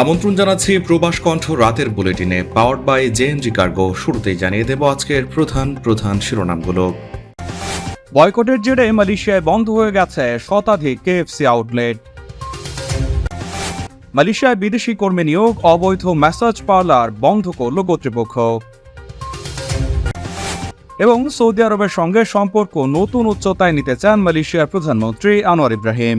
আমন্ত্রণ জানাচ্ছি প্রবাস কণ্ঠ রাতের বুলেটিনে পাওয়ার বাই জেএনজি কার্গো শুরুতেই জানিয়ে দেব আজকের প্রধান প্রধান শিরোনামগুলো। বয়কটের জেরে মালয়েশিয়ায় বন্ধ হয়ে গেছে শতাধিক কেএফসি আউটলেট। মালয়েশিয়ায় বিদেশি কর্মী নিয়োগ, অবৈধ ম্যাসাজ পার্লার বন্ধ করল কর্তৃপক্ষ। এবং সৌদি আরবের সঙ্গে সম্পর্ক নতুন উচ্চতায় নিতে চান মালয়েশিয়ার প্রধানমন্ত্রী আনোয়ার ইব্রাহিম।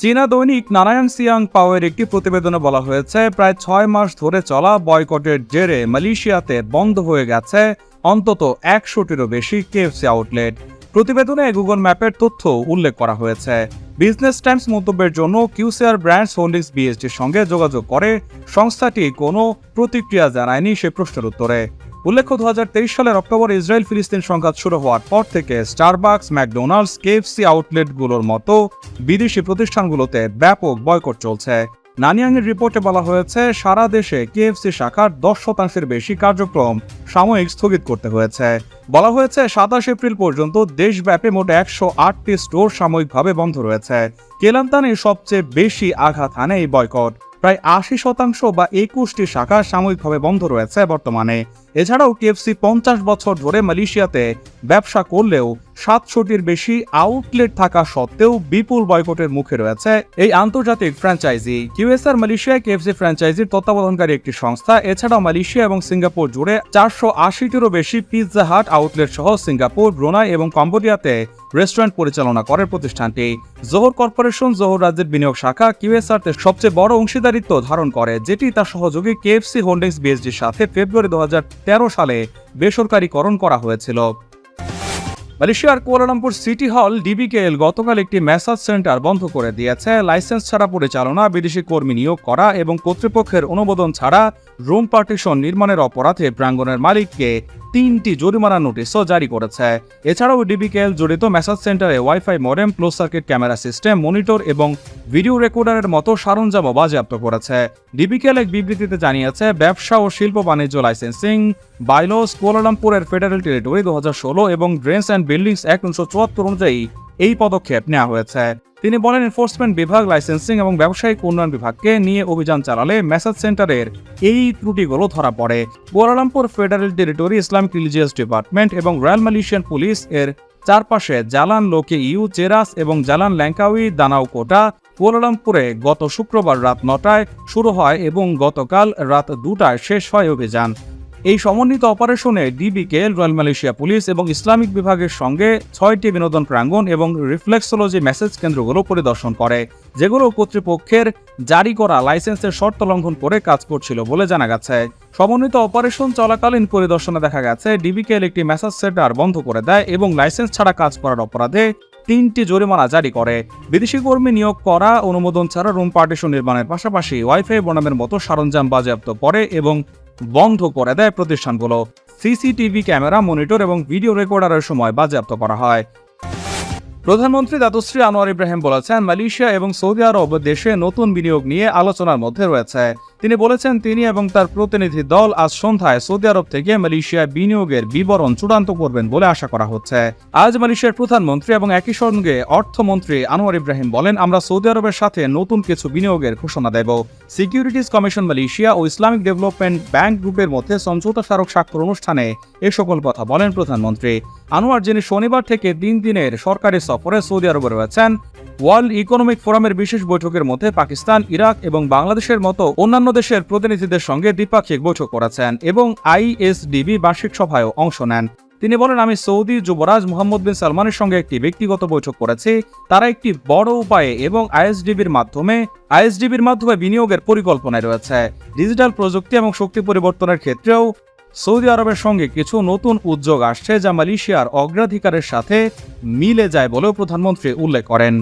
চীনা দৈনিক নারায়ণ সিয়াং পাওয়ের একটি প্রতিবেদনে বলা হয়েছে, প্রায় ছয় মাস ধরে চলা বয়কটের জেরে মালয়েশিয়াতে বন্ধ হয়ে গেছে অন্তত একশোটিরও বেশি কেএফসি আউটলেট। প্রতিবেদনে গুগল ম্যাপের তথ্য উল্লেখ করা হয়েছে। বিজনেস টাইমস মন্তব্যের জন্য কিউসিআর ব্র্যান্ডস হোল্ডিংস বিএসটির সঙ্গে যোগাযোগ করে, সংস্থাটি কোনো প্রতিক্রিয়া জানায়নি সে প্রশ্নের উত্তরে। উল্লেখ্য দু সালের অক্টোবর ইসরায়েল ফিলিস্তিন সংঘাত শুরু হওয়ার পর থেকে স্টারবাকস ম্যাকডোনাল্ডস কেএফসি আউটলেটগুলোর মতো বিদেশি প্রতিষ্ঠানগুলোতে ব্যাপক বয়কট চলছে। নানিয়াংয়ের রিপোর্টে বলা হয়েছে, সারা দেশে কেএফসি শাখার দশ শতাংশের বেশি কার্যক্রম সাময়িক স্থগিত করতে হয়েছে। বলা হয়েছে, সাতাশ এপ্রিল পর্যন্ত দেশব্যাপী মোট একশো আটটি স্টোর সাময়িকভাবে বন্ধ রয়েছে। কেলান্তানে সবচেয়ে বেশি আঘাত হানে এই বয়কট। প্রায় আশি শতাংশ বা একুশটি শাখা সাময়িকভাবে বন্ধ রয়েছে বর্তমানে। এছাড়াও কেএফসি পঞ্চাশ বছর ধরে মালয়েশিয়াতে ব্যবসা করলেও সাতশোটির বেশি আউটলেট থাকা সত্ত্বেও বিপুল বয়কটের মুখে রয়েছে এই আন্তর্জাতিক ফ্র্যাঞ্চাইজি কিউএসআর মালয়েশিয়ায় কেএফসি ফ্র্যাঞ্চাইজির তত্ত্বাবধানকারী একটি সংস্থা, এছাড়াও মালয়েশিয়া এবং সিঙ্গাপুর জুড়ে চারশো আশিটিরও বেশি পিৎজা হাট আউটলেট সহ সিঙ্গাপুর, ব্রুনাই এবং কম্বোডিয়াতে রেস্টুরেন্ট পরিচালনা করে প্রতিষ্ঠানটি। জোহর কর্পোরেশন জোহর রাজ্যের বিনিয়োগ শাখা কিউএসআর তে সবচেয়ে বড় অংশীদারিত্ব ধারণ করে, যেটি তার সহযোগী কেএফসি হোল্ডিংস বিএসডির সাথে ফেব্রুয়ারি দু হাজার তেরো সালে বেসরকারীকরণ করা হয়েছিল। মালয়েশিয়ার কুয়ালালামপুর সিটি হল, ডিবিকেএল গতকাল একটি ম্যাসাজ সেন্টার বন্ধ করে দিয়েছে। লাইসেন্স ছাড়া পরিচালনা, বিদেশি কর্মী নিয়োগ করা এবং কর্তৃপক্ষের অনুমোদন ছাড়া রুম পার্টিশন নির্মাণের অপরাধে প্রাঙ্গনের মালিককে তিনটি জরিমানা নোটিশও জারি করেছে। এছাড়াও ডিবিকেএল জড়িত মেসাজ সেন্টারে wifi, modem, close circuit camera system, monitor এবং ভিডিও রেকর্ডারের মতো সরঞ্জামও বাজেয়াপ্ত করেছে। ডিবিকেএল এক বিবৃতিতে জানিয়েছে, ব্যবসা ও শিল্প বাণিজ্য লাইসেন্সিং, বাইলস কোলালামপুরের ফেডারেল টেরিটরি দু হাজার ষোলো এবং ড্রেন্স অ্যান্ড বিল্ডিংস এক উনিশশো অনুযায়ী এই পদক্ষেপ নেওয়া হয়েছে। তিনি বলেন এনফোর্সমেন্ট বিভাগ লাইসেন্সিং এবং ব্যবসায়িক উন্নয়ন বিভাগকে নিয়ে অভিযান চালালে ম্যাসাজ সেন্টারের এই ত্রুটিগুলো ধরা পড়ে। Kuala Lumpur federal territory, Islamic religious department এবং রয়্যাল মালয়েশিয়ান পুলিশ এর চারপাশে জালান লোকে ইউ, চেরাস এবং জালান ল্যাঙ্কাউই দানাউকোটা কুয়ালালামপুরে গত শুক্রবার রাত নটায় শুরু হয় এবং গতকাল রাত দুটায় শেষ হয় অভিযান। এই সমন্বিত অপারেশনে ডিবিকেএল রয়্যাল মালয়েশিয়া পুলিশ এবং ইসলামিক বিভাগের সঙ্গে ছয়টি বিনোদন প্রাঙ্গণ এবং রিফ্লেক্সোলজি মেসেজ কেন্দ্রগুলো পরিদর্শন করে, যেগুলো কর্তৃপক্ষের জারি করা লাইসেন্সের শর্ত লঙ্ঘন করে কাজ করছিল বলে জানা গেছে। সমন্বিত অপারেশন চলাকালীন পরিদর্শনে দেখা গেছে ডিবিকেএল একটি মেসেজ সেন্টার বন্ধ করে দেয় এবং লাইসেন্স ছাড়া কাজ করার অপরাধে তিনটি জরিমানা জারি করে। বিদেশি কর্মী নিয়োগ করা, অনুমোদন ছাড়া রুম পার্টিশন নির্মাণের পাশাপাশি ওয়াইফাই বনামের মতো সরঞ্জাম বাজেয়াপ্ত করে এবং বন্ধ করে দেয় প্রতিষ্ঠানগুলো। সিসিটিভি ক্যামেরা, মনিটর এবং ভিডিও রেকর্ডারের সময় বাজেয়াপ্ত করা হয়। প্রধানমন্ত্রী দাতুশ্রী আনোয়ার ইব্রাহিম বলেছেন, মালয়েশিয়া এবং সৌদি আরব দেশে নতুন বিনিয়োগ নিয়ে আলোচনার মধ্যে রয়েছে। তিনি বলেছেন, তিনি এবং তার প্রতিনিধি দল আজ সন্ধ্যায় সৌদি আরব থেকে মালয়েশিয়ায় বিনিয়োগের বিবরণ চূড়ান্ত করবেন বলে আশা করা হচ্ছে। আজ মালয়েশিয়ার প্রধানমন্ত্রী এবং একই সঙ্গে অর্থমন্ত্রী আনোয়ার ইব্রাহিম বলেন, আমরা সৌদি আরবের সাথে নতুন কিছু বিনিয়োগের ঘোষণা দেব। সিকিউরিটিজ কমিশন মালয়েশিয়া ও ইসলামিক ডেভেলপমেন্ট ব্যাংক গ্রুপের মধ্যে সমঝোতা স্মারক স্বাক্ষর অনুষ্ঠানে এ সকল কথা বলেন প্রধানমন্ত্রী। আনোয়ার, যিনি শনিবার থেকে তিন দিনের সরকারি সফরে সৌদি আরবে রয়েছেন ওয়ার্ল্ড ইকোনমিক ফোরামের বিশেষ বৈঠকের মধ্যে পাকিস্তান, ইরাক এবং বাংলাদেশের মতো অন্যান্য দেশের প্রতিনিধিদের সঙ্গে দ্বিপাক্ষিক বৈঠক করেছেন এবং আইএসডিবি বার্ষিক সভায়ও অংশ নেন। তিনি বলেন, আমি সৌদি যুবরাজ মোহাম্মদ বিন সালমানের সঙ্গে একটি ব্যক্তিগত বৈঠক করেছি। তারা একটি বড় উপায়ে এবং আইএসডিবির মাধ্যমে আইএসডিবির মাধ্যমে বিনিয়োগের পরিকল্পনায় রয়েছে। ডিজিটাল প্রযুক্তি এবং শক্তি পরিবর্তনের ক্ষেত্রেও সৌদি আরবের সঙ্গে কিছু নতুন উদ্যোগ আসছে যা মালয়েশিয়ার অগ্রাধিকারের সাথে মিলে যায় বলেও প্রধানমন্ত্রী উল্লেখ করেন।